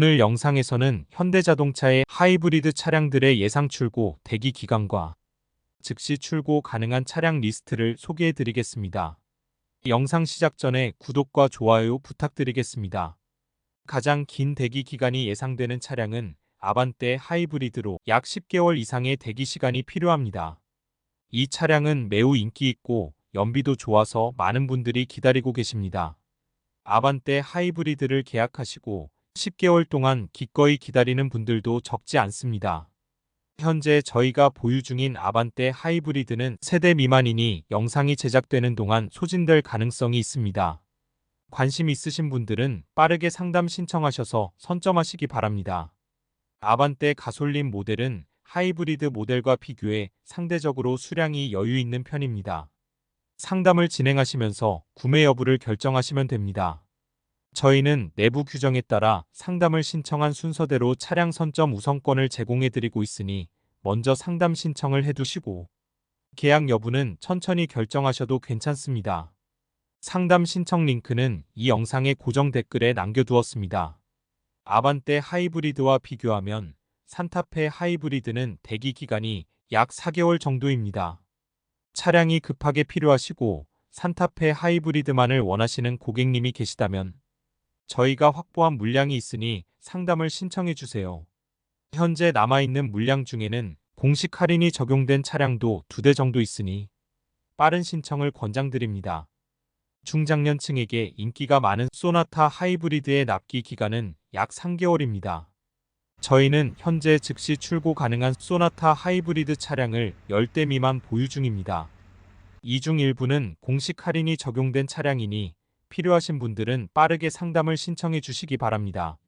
오늘 영상에서는 현대자동차의 하이브리드 차량들의 예상 출고 대기 기간과 즉시 출고 가능한 차량 리스트를 소개해 드리겠습니다. 영상 시작 전에 구독과 좋아요 부탁드리겠습니다. 가장 긴 대기 기간이 예상되는 차량은 아반떼 하이브리드로 약 10개월 이상의 대기 시간이 필요합니다. 이 차량은 매우 인기 있고 연비도 좋아서 많은 분들이 기다리고 계십니다. 아반떼 하이브리드를 계약하시고 10개월 동안 기꺼이 기다리는 분들도 적지 않습니다. 현재 저희가 보유 중인 아반떼 하이브리드는 세대 미만이니 영상이 제작되는 동안 소진될 가능성이 있습니다. 관심 있으신 분들은 빠르게 상담 신청하셔서 선점하시기 바랍니다. 아반떼 가솔린 모델은 하이브리드 모델과 비교해 상대적으로 수량이 여유 있는 편입니다. 상담을 진행하시면서 구매 여부를 결정하시면 됩니다. 저희는 내부 규정에 따라 상담을 신청한 순서대로 차량 선점 우선권을 제공해 드리고 있으니 먼저 상담 신청을 해두시고 계약 여부는 천천히 결정하셔도 괜찮습니다. 상담 신청 링크는 이 영상의 고정 댓글에 남겨두었습니다. 아반떼 하이브리드와 비교하면 산타페 하이브리드는 대기 기간이 약 4개월 정도입니다. 차량이 급하게 필요하시고 산타페 하이브리드만을 원하시는 고객님이 계시다면 저희가 확보한 물량이 있으니 상담을 신청해 주세요. 현재 남아있는 물량 중에는 공식 할인이 적용된 차량도 두 대 정도 있으니 빠른 신청을 권장드립니다. 중장년층에게 인기가 많은 소나타 하이브리드의 납기 기간은 약 3개월입니다. 저희는 현재 즉시 출고 가능한 소나타 하이브리드 차량을 10대 미만 보유 중입니다. 이 중 일부는 공식 할인이 적용된 차량이니 필요하신 분들은 빠르게 상담을 신청해 주시기 바랍니다.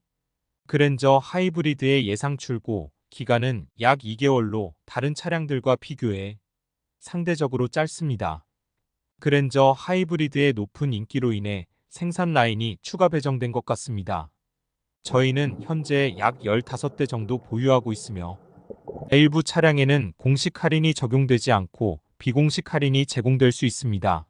그랜저 하이브리드의 예상 출고 기간은 약 2개월로 다른 차량들과 비교해 상대적으로 짧습니다. 그랜저 하이브리드의 높은 인기로 인해 생산 라인이 추가 배정된 것 같습니다. 저희는 현재 약 15대 정도 보유하고 있으며 일부 차량에는 공식 할인이 적용되지 않고 비공식 할인이 제공될 수 있습니다.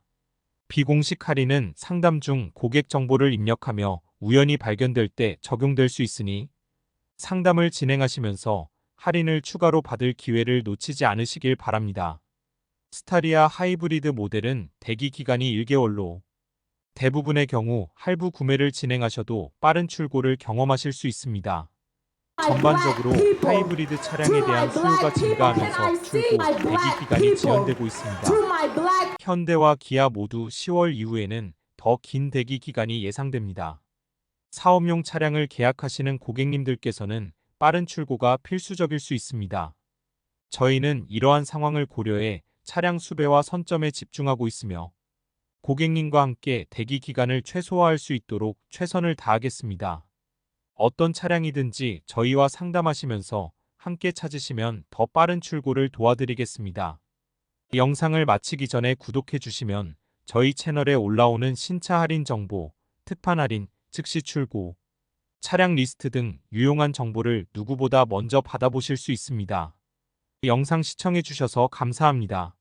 비공식 할인은 상담 중 고객 정보를 입력하며 우연히 발견될 때 적용될 수 있으니 상담을 진행하시면서 할인을 추가로 받을 기회를 놓치지 않으시길 바랍니다. 스타리아 하이브리드 모델은 대기 기간이 1개월로 대부분의 경우 할부 구매를 진행하셔도 빠른 출고를 경험하실 수 있습니다. 전반적으로 하이브리드 차량에 대한 수요가 증가하면서 출고 대기 기간이 지연되고 있습니다. 현대와 기아 모두 10월 이후에는 더 긴 대기 기간이 예상됩니다. 사업용 차량을 계약하시는 고객님들께서는 빠른 출고가 필수적일 수 있습니다. 저희는 이러한 상황을 고려해 차량 수배와 선점에 집중하고 있으며 고객님과 함께 대기 기간을 최소화할 수 있도록 최선을 다하겠습니다. 어떤 차량이든지 저희와 상담하시면서 함께 찾으시면 더 빠른 출고를 도와드리겠습니다. 영상을 마치기 전에 구독해 주시면 저희 채널에 올라오는 신차 할인 정보, 특판 할인, 즉시 출고, 차량 리스트 등 유용한 정보를 누구보다 먼저 받아보실 수 있습니다. 영상 시청해 주셔서 감사합니다.